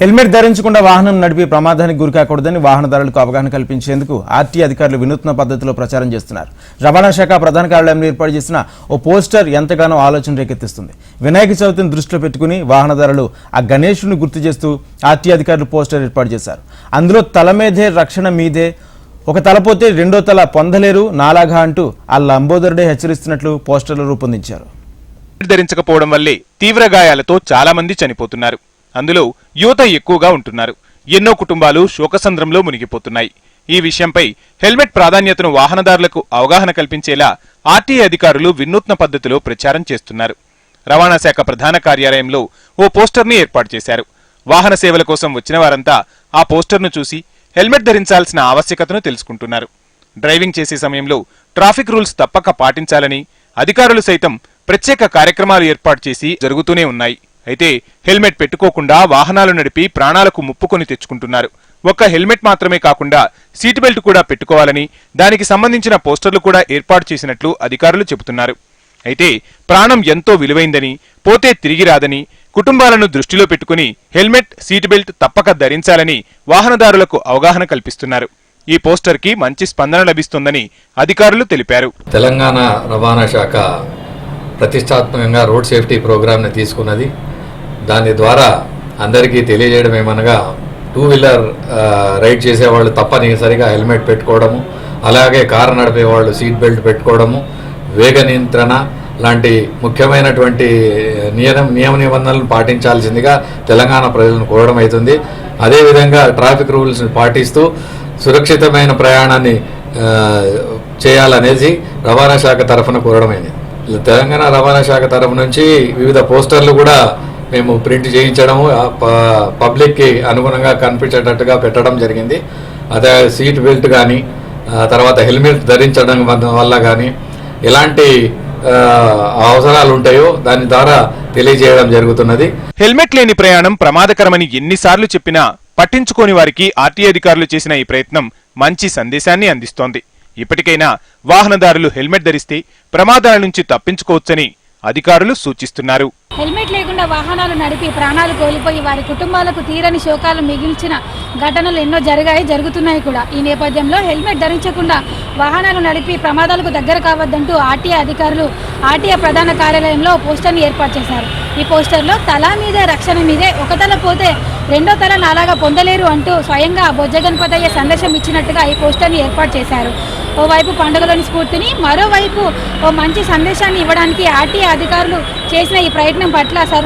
Helmet ధరించకుండా వాహనం నడిపి ప్రమాదానికి గురికాకూడదని వాహనదారులకు అవగాహన కల్పించేందుకు ఆర్టీ అధికారులు వినూత్న పద్ధతిలో ప్రచారం చేస్తున్నారు. రవాణా శాఖ ప్రధాన కార్యాలయంలో ఏర్పాటు చేసిన ఓ పోస్టర్ ఎంతగానో ఆలోచన రేకెత్తిస్తుంది. వినాయక చవితిని దృష్టిలో పెట్టుకుని వాహనదారులు ఆ గణేషుని గుర్తు చేస్తూ ఆర్టీ అధికారులు పోస్టర్ ఏర్పాటు చేశారు. అందులో తల మీదే రక్షణ మీదే ఒక తలపోతే రెండో తల పొందలేరు నాలాగా అంటూ ఆ లంబోదరుడే హెచ్చరిస్తున్నట్లు పోస్టర్లు రూపొందించారు. ధరించకపోవడం వల్లే తీవ్ర గాయాలతో చాలా మంది చనిపోతున్నారు. అందులో యువత ఎక్కువగా ఉంటున్నారు. ఎన్నో కుటుంబాలు శోకసంద్రంలో మునిగిపోతున్నాయి. ఈ విషయంపై హెల్మెట్ ప్రాధాన్యతను వాహనదారులకు అవగాహన కల్పించేలా ఆర్టీఏ అధికారులు వినూత్న పద్ధతిలో ప్రచారం చేస్తున్నారు. రవాణా శాఖ ప్రధాన కార్యాలయంలో ఓ పోస్టర్ని ఏర్పాటు చేశారు. వాహన సేవల కోసం వచ్చిన వారంతా ఆ పోస్టర్ను చూసి హెల్మెట్ ధరించాల్సిన ఆవశ్యకతను తెలుసుకుంటున్నారు. డ్రైవింగ్ చేసే సమయంలో ట్రాఫిక్ రూల్స్ తప్పక పాటించాలని అధికారులు సైతం ప్రత్యేక కార్యక్రమాలు ఏర్పాటు చేసి జరుగుతూనే ఉన్నాయి. అయితే హెల్మెట్ పెట్టుకోకుండా వాహనాలు నడిపి ప్రాణాలకు ముప్పుకొని తెచ్చుకుంటున్నారు. ఒక్క హెల్మెట్ మాత్రమే కాకుండా సీట్ బెల్ట్ కూడా పెట్టుకోవాలని దానికి సంబంధించిన పోస్టర్లు కూడా ఏర్పాటు చేసినట్లు అధికారులు చెబుతున్నారు. అయితే ప్రాణం ఎంతో విలువైందని పోతే తిరిగి రాదని కుటుంబాలను దృష్టిలో పెట్టుకుని హెల్మెట్ సీట్ బెల్ట్ తప్పక ధరించాలని వాహనదారులకు అవగాహన కల్పిస్తున్నారు. ఈ పోస్టర్కి మంచి స్పందన లభిస్తుందని అధికారులు తెలిపారు. తెలంగాణ రవాణా శాఖ ప్రతిష్టాత్మకంగా రోడ్ సేఫ్టీ ప్రోగ్రామ్ని తీసుకున్నది. దాని ద్వారా అందరికీ తెలియజేయడం ఏమనగా టూ వీలర్ రైడ్ చేసేవాళ్ళు తప్పనిసరిగా హెల్మెట్ పెట్టుకోవడము అలాగే కారు నడిపే వాళ్ళు సీట్ బెల్ట్ పెట్టుకోవడము వేగ నియంత్రణ లాంటి ముఖ్యమైనటువంటి నియమ నియమ నిబంధనలను పాటించాల్సిందిగా తెలంగాణ ప్రజలను కోరడం అవుతుంది. అదేవిధంగా ట్రాఫిక్ రూల్స్ని పాటిస్తూ సురక్షితమైన ప్రయాణాన్ని చేయాలనేసి రవాణా శాఖ తరఫున కోరడమైంది తెలంగాణ రవాణా శాఖ తరఫు నుంచి వివిధ పోస్టర్లు కూడా మేము ప్రింట్ చేయించడము ప- పబ్లిక్కి అనుగుణంగా కనిపించేటట్టుగా పెట్టడం జరిగింది. అదే సీట్ బెల్ట్ కానీ తర్వాత హెల్మెట్ ధరించడం వల్ల- కానీ ఎలాంటి అవసరాలు ఉంటాయో దాని ద్వారా తెలియజేయడం జరుగుతున్నది. హెల్మెట్ లేని ప్రయాణం ప్రమాదకరమని ఎన్నిసార్లు చెప్పినా పట్టించుకోని వారికి ఆర్టీ అధికారులు చేసిన ఈ ప్రయత్నం మంచి సందేశాన్ని అందిస్తోంది. ఇప్పటికైనా వాహనదారులు హెల్మెట్ ధరిస్తే ప్రమాదాల నుంచి తప్పించుకోవచ్చని అధికారులు సూచిస్తున్నారు. హెల్మెట్ లేకుండా వాహనాలు నడిపి ప్రాణాలు కోల్పోయి వారి కుటుంబాలకు తీరని శోకాలు మిగిల్చిన ఘటనలు ఎన్నో జరిగాయి జరుగుతున్నాయి కూడా. ఈ నేపథ్యంలో హెల్మెట్ ధరించకుండా వాహనాలు నడిపి ప్రమాదాలకు దగ్గర కావద్దంటూ ఆర్టీఏ అధికారులు ఆర్టీఏ ప్రధాన కార్యాలయంలో పోస్టర్ని ఏర్పాటు చేశారు. ఈ పోస్టర్లో తల మీదే రక్షణ మీదే ఒక తల పోతే రెండో తల నాలాగా పొందలేరు అంటూ స్వయంగా బొజ్జ గణపతయ్య సందేశం ఇచ్చినట్టుగా ఈ పోస్టర్ని ఏర్పాటు చేశారు. ఓవైపు పండుగలోని స్ఫూర్తిని మరోవైపు ఓ మంచి సందేశాన్ని ఇవ్వడానికి ఆర్టీఏ అధికారులు చేసిన ఈ ప్రయత్నం పట్ల సర్వ